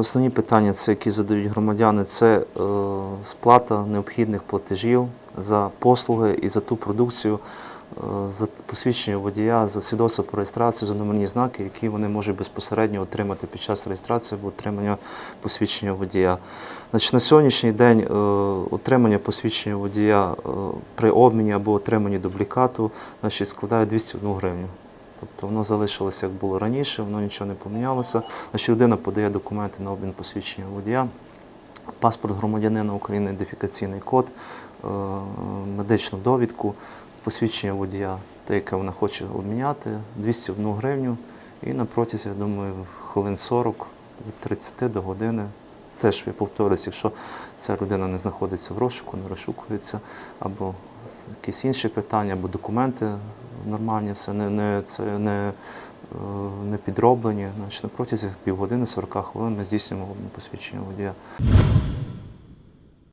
Основні питання, це які задають громадяни, це е, сплата необхідних платежів за послуги і за ту продукцію, е, за посвідчення водія, за свідоцтво про реєстрацію, за номерні знаки, які вони можуть безпосередньо отримати під час реєстрації або отримання посвідчення водія. Значить, на сьогоднішній день е, отримання посвідчення водія при обміні або отриманні дублікату значить, складає 201 гривню. Тобто воно залишилося як було раніше, воно нічого не помінялося. Значить, людина подає документи на обмін посвідчення водія, паспорт громадянина України, ідентифікаційний код, е, медичну довідку, посвідчення водія, те, яке вона хоче обміняти, 201 гривню. І на протязі, я думаю, хвилин 40 від 30 до години. Теж я повторюсь, якщо ця людина не знаходиться в розшуку, не розшукується, або якісь інші питання, або документи нормальні, все не, не, це не, е, не підроблені. Значить, на протязі півгодини 40 хвилин ми здійснюємо посвідчення водія.